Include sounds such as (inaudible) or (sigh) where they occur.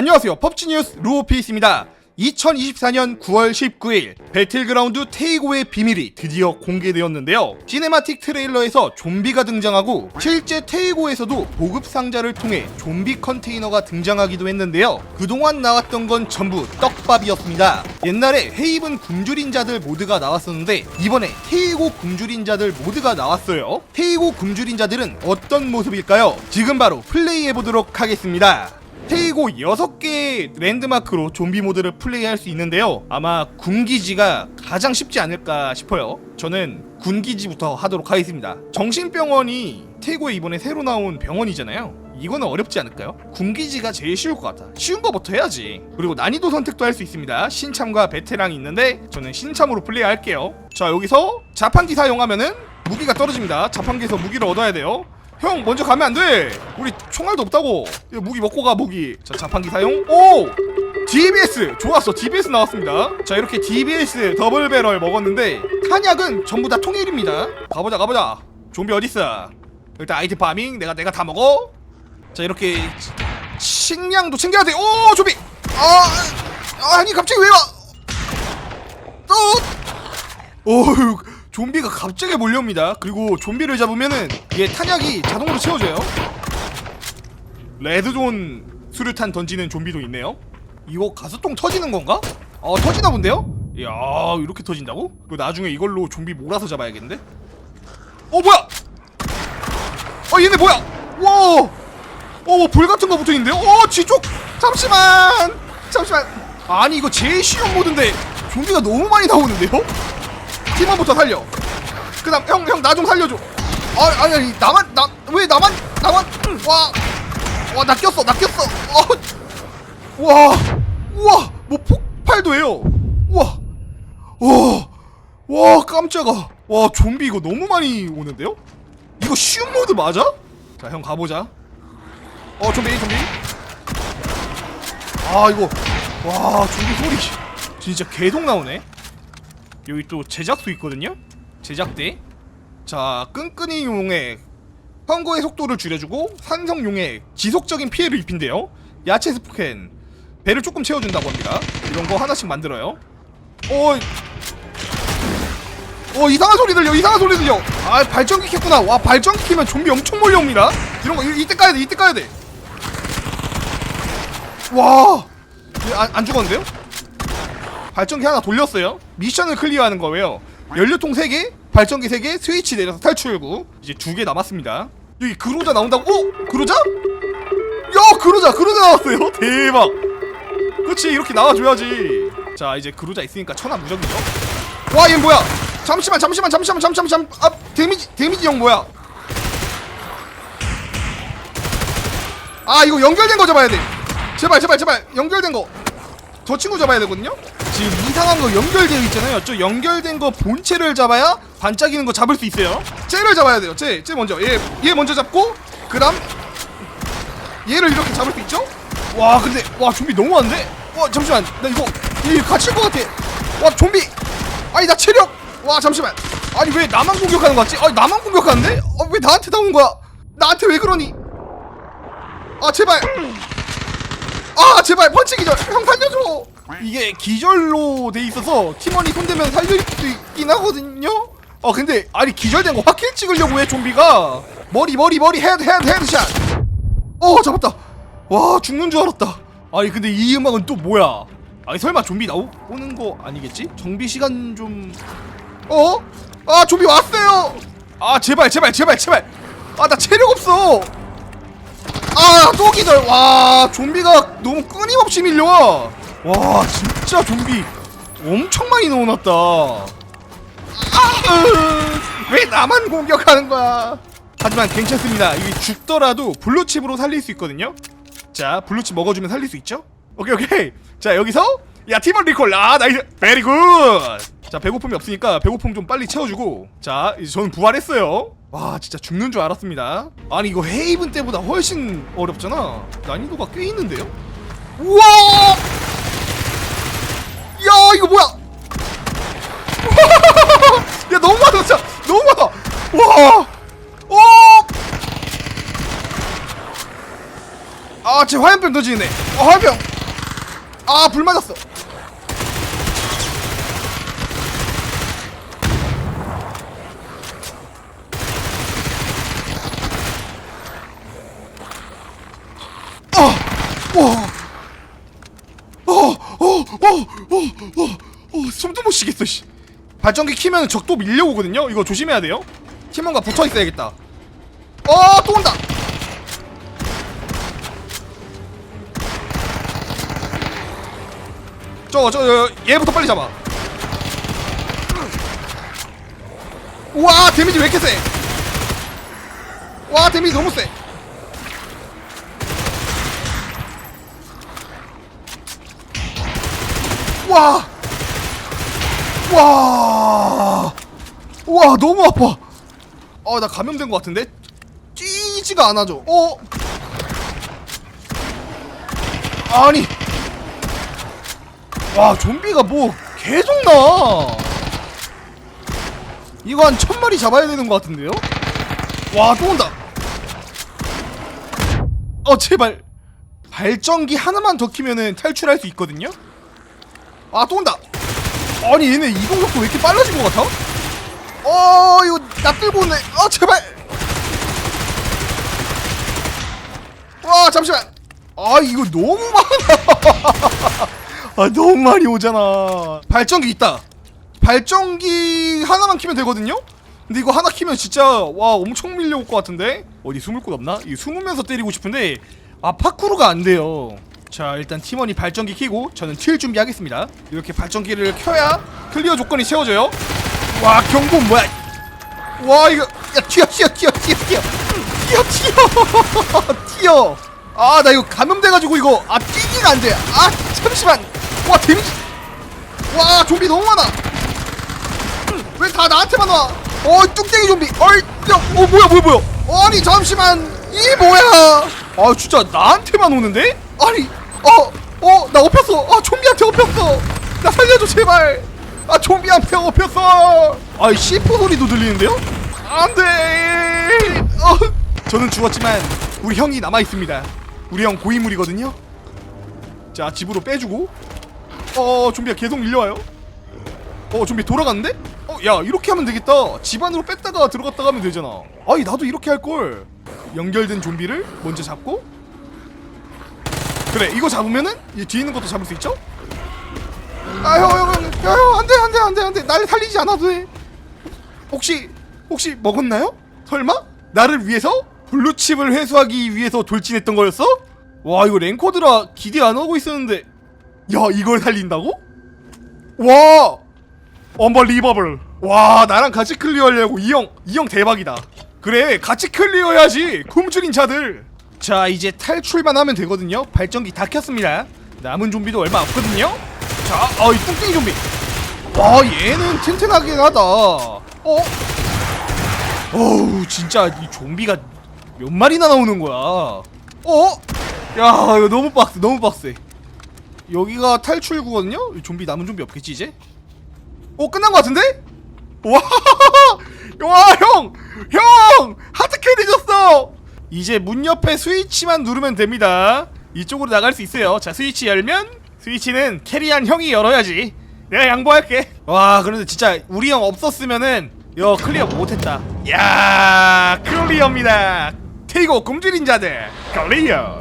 안녕하세요. 펍지 뉴스 루오피스입니다. 2024년 9월 19일 배틀그라운드 테이고의 비밀이 드디어 공개되었는데요. 시네마틱 트레일러에서 좀비가 등장하고 실제 테이고에서도 보급 상자를 통해 좀비 컨테이너가 등장하기도 했는데요. 그동안 나왔던 건 전부 떡밥이었습니다. 옛날에 헤이븐 굶주린자들 모드가 나왔었는데 이번에 테이고 굶주린자들 모드가 나왔어요. 테이고 굶주린자들은 어떤 모습일까요? 지금 바로 플레이해 보도록 하겠습니다. 테이고 6개 랜드마크로 좀비 모드를 플레이할 수 있는데요. 아마 군기지가 가장 쉽지 않을까 싶어요. 저는 군기지부터 하도록 하겠습니다. 정신병원이 테이고에 이번에 새로 나온 병원이잖아요. 이거는 어렵지 않을까요? 군기지가 제일 쉬울 것 같아. 쉬운 거부터 해야지. 그리고 난이도 선택도 할 수 있습니다. 신참과 베테랑이 있는데 저는 신참으로 플레이할게요. 자 여기서 자판기 사용하면은 무기가 떨어집니다. 자판기에서 무기를 얻어야 돼요. 형 먼저 가면 안 돼. 우리 총알도 없다고. 이거 무기 먹고 가 무기. 자 자판기 사용. 오. DBS 좋았어. DBS 나왔습니다. 자 이렇게 DBS 더블 배럴 먹었는데 탄약은 전부 다 통일입니다. 가보자 가보자. 좀비 어디 있어? 일단 아이템 파밍 내가 내가 다 먹어. 자 이렇게 식량도 챙겨야 돼. 오 좀비. 아 아니 갑자기 왜 와? 또. 어휴 좀비가 갑자기 몰려옵니다. 그리고 좀비를 잡으면은 이게 탄약이 자동으로 채워져요. 레드존 수류탄 던지는 좀비도 있네요. 이거 가스통 터지는 건가? 어 터지나 본데요? 이야 이렇게 터진다고? 그 나중에 이걸로 좀비 몰아서 잡아야겠는데? 어 뭐야? 어 얘네 뭐야? 와! 어불 같은 거 붙어 있는데요? 어 뒤쪽 잠시만 잠시만 아니 이거 제일 쉬운 모드인데 좀비가 너무 많이 나오는데요? 팀원부터 살려. 그다음 형 형 나 좀 살려줘. 아 아니 아니 나만 나 왜 나만 나만 와와나 꼈어 나 꼈어. 어, 와 우와 뭐 폭발도 해요. 우와 와와 깜짝아 와 좀비 이거 너무 많이 오는데요? 이거 쉬운 모드 맞아? 자 형 가보자. 어 좀비 좀비. 아 이거 와 좀비 소리 진짜 개동 나오네. 여기 또 제작소 있거든요. 제작대. 자 끈끈이 용의 선거의 속도를 줄여주고 산성 용의 지속적인 피해를 입힌대요. 야채 스캔 배를 조금 채워준다고 합니다. 이런 거 하나씩 만들어요. 어, 어 이상한 소리 들려. 이상한 소리 들려. 아 발전기 켰구나. 와 발전기 키면 좀비 엄청 몰려옵니다. 이런 거 이- 이때 까야 돼. 이때 까야 돼. 와, 얘 안, 안 죽었는데요? 발전기 하나 돌렸어요. 미션을 클리어하는 거예요. 연료통 3개, 발전기 3개, 스위치 내려서 탈출구. 이제 두 개 남았습니다. 여기 그로자 나온다고? 어? 그로자? 야, 그로자, 그로자 나왔어요. (laughs) 대박. 그렇지, 이렇게 나와줘야지. 자, 이제 그로자 있으니까 천하 무적이죠. 와, 얘 뭐야? 잠시만, 잠시만, 잠시만, 잠시만, 잠. 아, 데미지, 데미지 형 뭐야? 아, 이거 연결된 거 잡아야 돼. 제발, 제발, 제발, 연결된 거. 저 친구 잡아야 되거든요? 이상한 거 연결되어 있잖아요. 저 연결된 거 본체를 잡아야 반짝이는 거 잡을 수 있어요. 쟤를 잡아야 돼요. 쟤, 쟤 먼저. 얘, 얘 먼저 잡고, 그 다음, 얘를 이렇게 잡을 수 있죠? 와, 근데, 와, 좀비 너무 많은데? 와, 잠시만. 나 이거, 얘 갇힐 것 같아. 와, 좀비! 아니, 나 체력! 와, 잠시만. 아니, 왜 나만 공격하는 거 같지? 아니, 나만 공격하는데? 어, 왜 나한테 나온 거야? 나한테 왜 그러니? 아, 제발! 아 제발 펀치 기절 형 살려줘 이게 기절로 돼 있어서 팀원이 손대면 살릴 수 있긴 하거든요? 어 근데 아니 기절된 거 확킬 찍으려고 해 좀비가. 머리 머리 머리 헤드 헤드 헤드샷. 어 잡았다. 와 죽는 줄 알았다. 아니 근데 이 음악은 또 뭐야? 아니 설마 좀비 나오는 거 아니겠지? 정비 시간 좀 어? 아 좀비 왔어요! 아 제발 제발 제발 제발! 아 나 체력 없어! 아, 또 기절. 와, 좀비가 너무 끊임없이 밀려와. 와, 진짜 좀비 엄청 많이 넣어놨다. 아, 으, 왜 나만 공격하는 거야? 하지만 괜찮습니다. 이게 죽더라도 블루칩으로 살릴 수 있거든요. 자, 블루칩 먹어주면 살릴 수 있죠? 오케이, 오케이. 자, 여기서 야 팀원 리콜. 아, 나이스. 베리 굿. 자, 배고픔이 없으니까 배고픔 좀 빨리 채워주고. 자, 이제 저는 부활했어요. 와, 진짜 죽는 줄 알았습니다. 아니 이거 헤이븐 때보다 훨씬 어렵잖아. 난이도가 꽤 있는데요? 우와! 야, 이거 뭐야? 야, 너무 많아, 진짜. 너무 많아. 와! 어! 아, 쟤 화염병 던지네. 어, 화염병. 아, 불 맞았어. 어, 어, 어, 어, 어, 어, 숨도 못 쉬겠어, 씨. 발전기 키면 적도 밀려오거든요? 이거 조심해야 돼요. 팀원과 붙어 있어야겠다. 어, 또 온다! 저, 저, 얘부터 빨리 잡아. 와, 데미지 왜 이렇게 세? 와, 데미지 너무 세. 와! 와! 와, 너무 아파. 아, 나 감염된 것 같은데? 찌지가 않아져. 어? 아니. 와, 좀비가 뭐 계속 나. 이거 한 천 마리 잡아야 되는 것 같은데요? 와, 또 온다. 어, 제발. 발전기 하나만 더 키면은 탈출할 수 있거든요? 아, 또 온다. 아니, 얘네 이동속도 왜 이렇게 빨라진 것 같아? 어, 이거 나 끌고 오네. 아, 제발. 와, 잠시만. 아, 이거 너무 많아. (laughs) 아, 너무 많이 오잖아. 발전기 있다. 발전기 하나만 키면 되거든요? 근데 이거 하나 키면 진짜 와 엄청 밀려올 것 같은데 어디 숨을 곳 없나? 이 숨으면서 때리고 싶은데 아 파쿠르가 안 돼요 자 일단 팀원이 발전기 키고 저는 튈 준비하겠습니다 이렇게 발전기를 켜야 클리어 조건이 채워져요 와 경고 뭐야? 와 이거 야 튀어 튀어 튀어 튀어 튀어. 튀어 튀어. (laughs) 튀어. 아 나 이거 감염돼가지고 이거 아 뛰기가 안돼 아 잠시만. 와 데미지. 와 좀비 너무 많아. 왜 다 나한테만 와? 어 뚝땡이 좀비. 어이 야, 어 뭐야 뭐야 뭐야. 아니 잠시만. 이 뭐야? 아 진짜 나한테만 오는데? 아니 어어나 엎였어. 아 좀비한테 엎였어. 나 살려줘 제발 아 좀비한테 엎였어 아 C4 소리도 들리는데요? 안돼. 어 저는 죽었지만 우리 형이 남아있습니다. 우리 형 고인물이거든요. 자 집으로 빼주고. 어 좀비가 계속 밀려와요. 어 좀비 돌아갔는데? 어 야 이렇게 하면 되겠다. 집 안으로 뺐다가 들어갔다가 하면 되잖아. 아니 나도 이렇게 할걸. 연결된 좀비를 먼저 잡고. 그래 이거 잡으면은 이 뒤에 있는 것도 잡을 수 있죠? 아형형형 안돼 안돼 안돼 안돼. 날 살리지 않아도 돼 혹시 혹시 먹었나요? 설마? 나를 위해서? 블루칩을 회수하기 위해서 돌진했던 거였어? 와 이거 랭코드라 기대 안 하고 있었는데. 야 이걸 살린다고? 와! 언벌리버블. 와 나랑 같이 클리어하려고. 이 형 이 형 대박이다. 그래 같이 클리어해야지 굶주린 자들. 자 이제 탈출만 하면 되거든요. 발전기 다 켰습니다. 남은 좀비도 얼마 없거든요 자 어이 뚱땡이 좀비 와 얘는 튼튼하긴 하다 어? 어우 진짜 이 좀비가 몇 마리나 나오는 거야 어? 야 이거 너무 빡세 너무 빡세 여기가 탈출구거든요 이 좀비 남은 좀비 없겠지 이제? 어 끝난 거 같은데? 와, (laughs) 와 형, 형 하드캐리 줬어. 이제 문 옆에 스위치만 누르면 됩니다. 이쪽으로 나갈 수 있어요. 자 스위치 열면 스위치는 캐리한 형이 열어야지. 내가 양보할게. 와 그런데 진짜 우리 형 없었으면은 여 클리어 못했다. 야 클리어입니다. 테이고 굶주린 자들 클리어.